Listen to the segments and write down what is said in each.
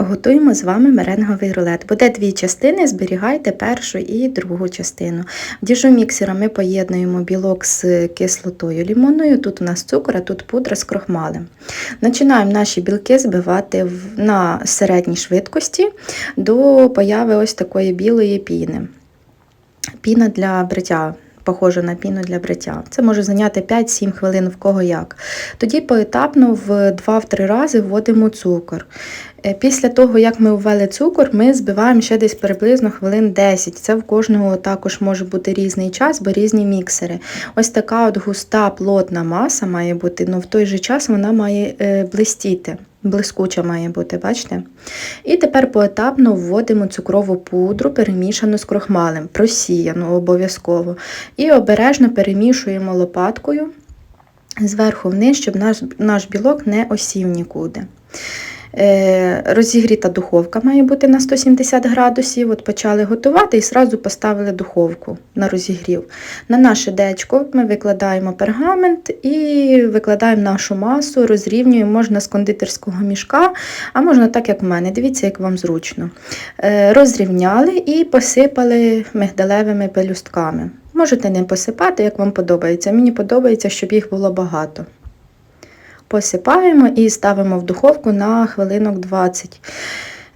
Готуємо з вами меренговий рулет. Буде дві частини, зберігайте першу і другу частину. В діжу міксера ми поєднуємо білок з кислотою лімонною. Тут у нас цукор, а тут пудра з крохмалем. Починаємо наші білки збивати на середній швидкості до появи ось такої білої піни. Піна для бриття. Похоже на піну для бриття. Це може зайняти 5-7 хвилин в кого як. Тоді поетапно в 2-3 рази вводимо цукор. Е, Після того, як ми ввели цукор, ми збиваємо ще десь приблизно хвилин 10. Це в кожного також може бути різний час, бо різні міксери. Ось така от густа плотна маса має бути, але в той же час вона має е, блистіти. Блискуча має бути, бачите? І тепер поетапно вводимо цукрову пудру, перемішану з крохмалем, просіяну обов'язково. І обережно перемішуємо лопаткою зверху вниз, щоб наш, наш білок не осів нікуди. Е, Розігріта духовка має бути на 170 градусів. От почали готувати і одразу поставили духовку на розігрів. На наше дечко ми викладаємо пергамент і викладаємо нашу масу, розрівнюємо, можна з кондитерського мішка, а можна так, як в мене. Дивіться, як вам зручно. Е, Розрівняли і посипали мигдалевими пелюстками. Можете не посипати, як вам подобається. Мені подобається, щоб їх було багато. Посипаємо і ставимо в духовку на хвилинок 20.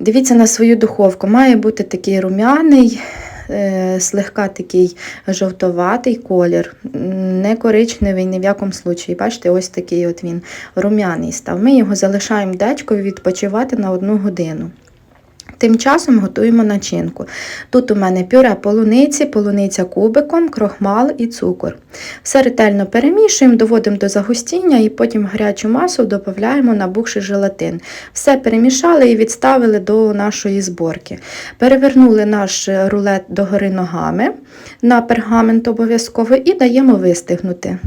Дивіться на свою духовку. Має бути такий рум'яний, е, слегка такий жовтоватий колір, не коричневий ні в якому случаї. Бачите, ось такий от він рум'яний став. Ми його залишаємо дечкою відпочивати на одну годину. Тим часом готуємо начинку. Тут у мене пюре полуниці, полуниця кубиком, крохмал і цукор. Все ретельно перемішуємо, доводимо до загустіння і потім гарячу масу додаємо набухший желатин. Все перемішали і відставили до нашої зборки. Перевернули наш рулет догори ногами на пергамент обов'язково і даємо вистигнути.